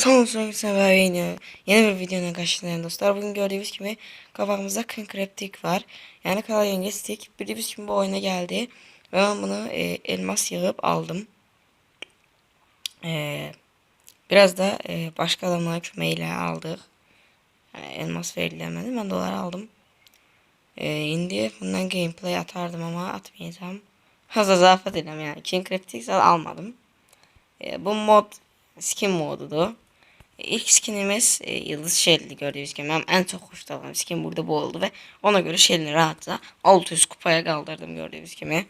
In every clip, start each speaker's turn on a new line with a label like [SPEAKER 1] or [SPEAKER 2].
[SPEAKER 1] Son son sefer yeni, yeni bir videonun karşınızdayım dostlar. Bugün gördüğünüz gibi kafamızda Concreptic var. Yani Kral Yengeç Stick. Bildiğiniz gibi bu oyuna geldi. Ve ben bunu e, elmas yığıp aldım. E, biraz da e, başka adamlar kömeğiyle aldık. Yani elmas verilemedi. Ben dolar aldım. E, indi bundan gameplay atardım ama atmayacağım. Fazla zafet edem yani. Concreptic almadım. E, bu mod skin modudu. İlk skinimiz e, Yıldız Şelli gördüğünüz gibi. Benim en çok hoşlandığım skin burada bu oldu ve ona göre Shell'ini rahatça 600 kupaya kaldırdım gördüğünüz gibi.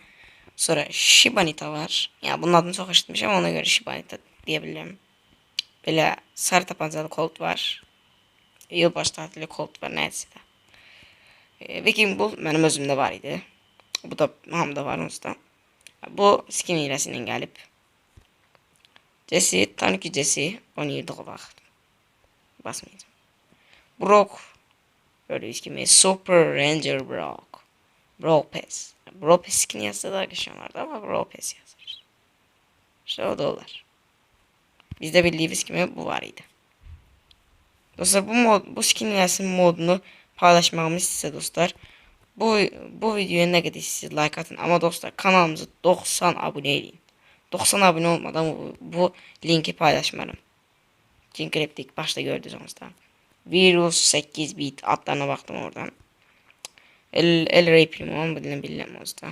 [SPEAKER 1] Sonra Shibanita var. Ya bunun adını çok hoşlanmış ama ona göre Shibanita diyebilirim. Böyle sarı tapancalı Colt var. Yılbaşı tatili Colt var neyse de. E, Bull benim özümde var idi. Bu da hamda var onsda. Bu skin hiləsindən gəlib. Jesse, tabii ki Jesse. Oynayırdık o vaxt. Basmayacağım. Brock. Gördüğünüz gibi Super Ranger Brock. Brock Pass. Brock Pass skin yazsa da arkadaşlardı ama Brock Pass yazar. İşte o da. Bizde bildiğimiz gibi bu var idi. Dostlar bu mod, bu skin hiləsinin modunu paylaşmağımı istəsə dostlar. Bu bu videoya nə qədər siz like atın ama dostlar kanalımızı 90 abone edin. 90 abone olmadan bu, bu linki paylaşmarım. Çünkü replik başta gördünüz da. Virus 8 bit adlarına baktım oradan. El, El bu dilini bilmem da.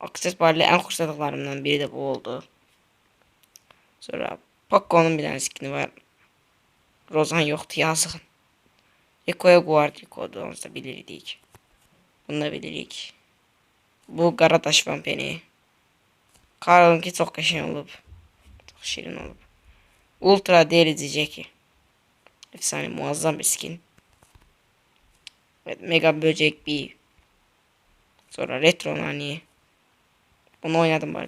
[SPEAKER 1] Aksesuarlı en hoşladıklarımdan biri de bu oldu. Sonra Paco'nun bir tane skini var. Rozan yoktu yazık. Eko'ya Guard Eko'du onu da bilirdik. Bunu da bilirik. Bu Qaradaş vampeni. Karlınki çok qəşəng olub. Çok şirin olub. Ultra delici Jackie. Efsane muazzam bir skin. Evet, Mega Böcek bir. Sonra Retro Nani. Bunu oynadım bu.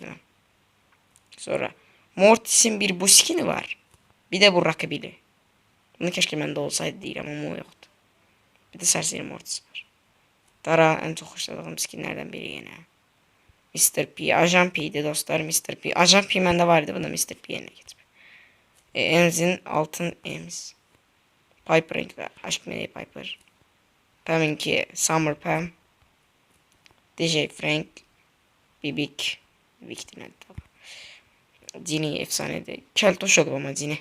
[SPEAKER 1] Sonra Mortis'in bir bu skini var. Bir de bu rakibili. Bunu keşke bende olsaydı değil ama o yoktu. Bir de Serseri Mortis var. Dara en çok hoşladığım skinlerden biri yine. Mr. P. Ajan P'ydi dostlar. Mr. P. Ajan P bende vardı. Bu da Mr. P yerine getirme. E, Ems'in altın Ems. Piper renkli. Aşk meleği Piper. Pam'inki Summer Pam. DJ Frank. Bibik. Bibik dinledi tabi. Cini efsaneydi. Keltoş oldu ama Cini.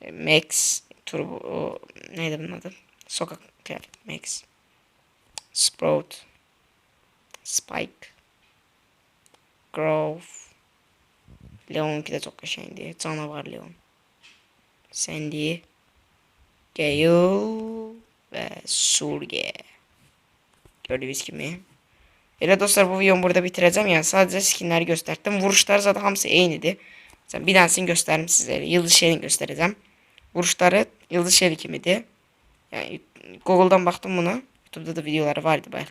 [SPEAKER 1] E, Max. Turbo. O, neydi bunun adı? Sokak kıyafet. Max. Sprout. Spike. Grove. Leon'unki de çok qəşəngdir. Canavar Leon. Sandy. Gale ve Surge. Gördüğünüz gibi. Elə dostlar bu videomu burada bitireceğim. Yani sadece skinleri gösterdim. Vuruşlar zaten hamısı eynidir. Sen bir tanesini göstereyim sizlere. Yıldız Şer'ini göstereceğim. Vuruşları Yıldız Şer kimidir. Yani Google'dan baktım buna. YouTube'da da videoları vardı bayağı.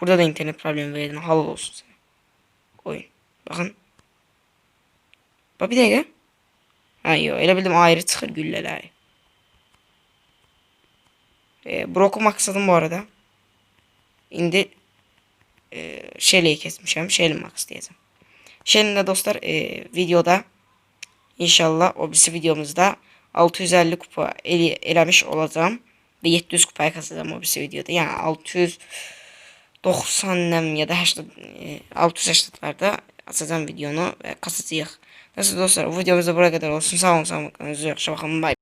[SPEAKER 1] Burada da internet problemi verdim. Halal olsun sana. Oyun. Bakın. Bak bir dakika. Ha yok. Elə bildim ayrı çıxır güllələri. E, Brock'u maksadım bu arada. İndi e, Shelly'yi kesmişim. Shelly Max diyeceğim. Shelly'nin dostlar e, videoda inşallah o birisi videomuzda 650 kupa el, eləmiş olacağım. Ve 700 kupaya kasacağım o birisi videoda. Yani 600 90 ya da 80 680'larda açacağım videonu ve kasacağıq. Nasıl dostlar bu videomuz buraya kadar olsun. Sağ olun sağ olun. Yaxşı baxın. Bye.